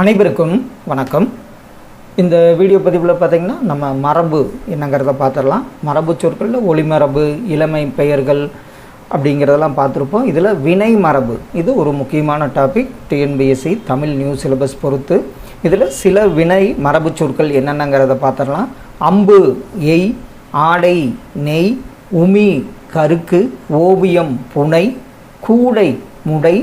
அனைவருக்கும் வணக்கம். இந்த வீடியோ பதிவில் பார்த்திங்கன்னா நம்ம மரபு என்னங்கிறத பார்த்துடலாம் மரபு சொற்களில் ஒளிமரபு இளமை பெயர்கள் அப்படிங்கிறதெல்லாம் பார்த்துருப்போம் இதில் வினை மரபு இது ஒரு முக்கியமான topic TNPSC Tamil news syllabus பொறுத்து. இதில் சில வினை மரபு சொற்கள் என்னென்னங்கிறத பார்த்துடலாம் அம்பு எய் ஆடை நெய் உமி கருக்கு ஓவியம் புனை கூடை முடை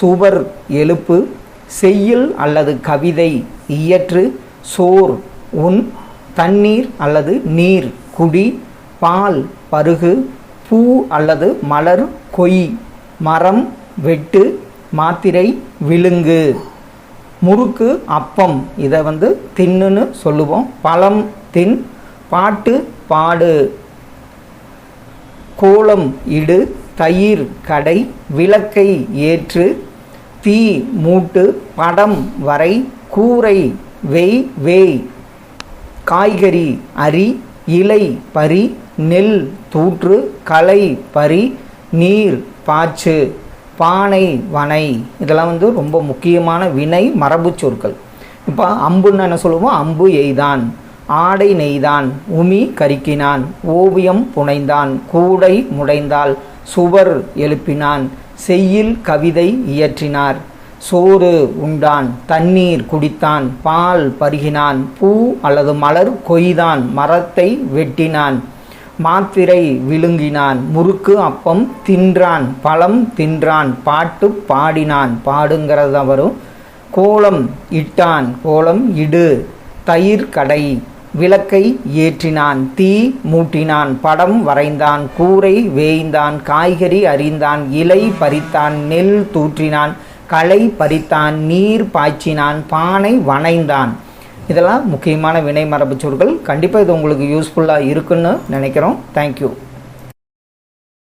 சுவர் எழுப்பு செய்யுள் அல்லது கவிதை இயற்று சோர் உன் தண்ணீர் அல்லது நீர் குடி பால் பருகு பூ அல்லது மலர் கொய் மரம் வெட்டு மாத்திரை விழுங்கு. முறுக்கு அப்பம் இதை வந்து தின்னுன்னு சொல்லுவோம். பழம் தின் பாட்டு பாடு. கோலம் இடு தயிர் கடை விளக்கை ஏற்று தீ மூட்டு படம் வரை கூரை வெய் வேய். காய்கறி அரி இலை பறி நெல் தூற்று களை பறி நீர் பாய்ச்சு பானை வனை. இதெல்லாம் வந்து ரொம்ப முக்கியமான வினை மரபு சொற்கள். இப்போ அம்புன்னு என்ன சொல்லுவோம்? அம்பு எய்தான். ஆடை நெய்தான். உமி கருக்கினான். ஓவியம் புனைந்தான். கூடை முடைந்தால் சுவர் எழுப்பினான். செய்யில் கவிதை இயற்றினார். சோறு உண்டான் தண்ணீர் குடித்தான் பால் பருகினான் பூ அல்லது மலர் கொய்தான் மரத்தை வெட்டினான். மாத்திரை விழுங்கினான் முறுக்கு அப்பம் தின்றான் பழம் தின்றான் பாட்டு பாடினான். பாடுங்கிறத வரும் கோலம் இட்டான் கோலம் இடு தயிர் கடை விளக்கை ஏற்றினான் தீ மூட்டினான் படம் வரைந்தான் கூரை வேய்ந்தான் காய்கறி அறிந்தான் இலை பறித்தான் நெல் தூற்றினான் களை பறித்தான் நீர் பாய்ச்சினான் பானை வனைந்தான் இதெல்லாம் முக்கியமான வினை மரபு சொற்கள் கண்டிப்பாக இது உங்களுக்கு யூஸ்ஃபுல்லாக இருக்குன்னு நினைக்கிறோம். தேங்க்யூ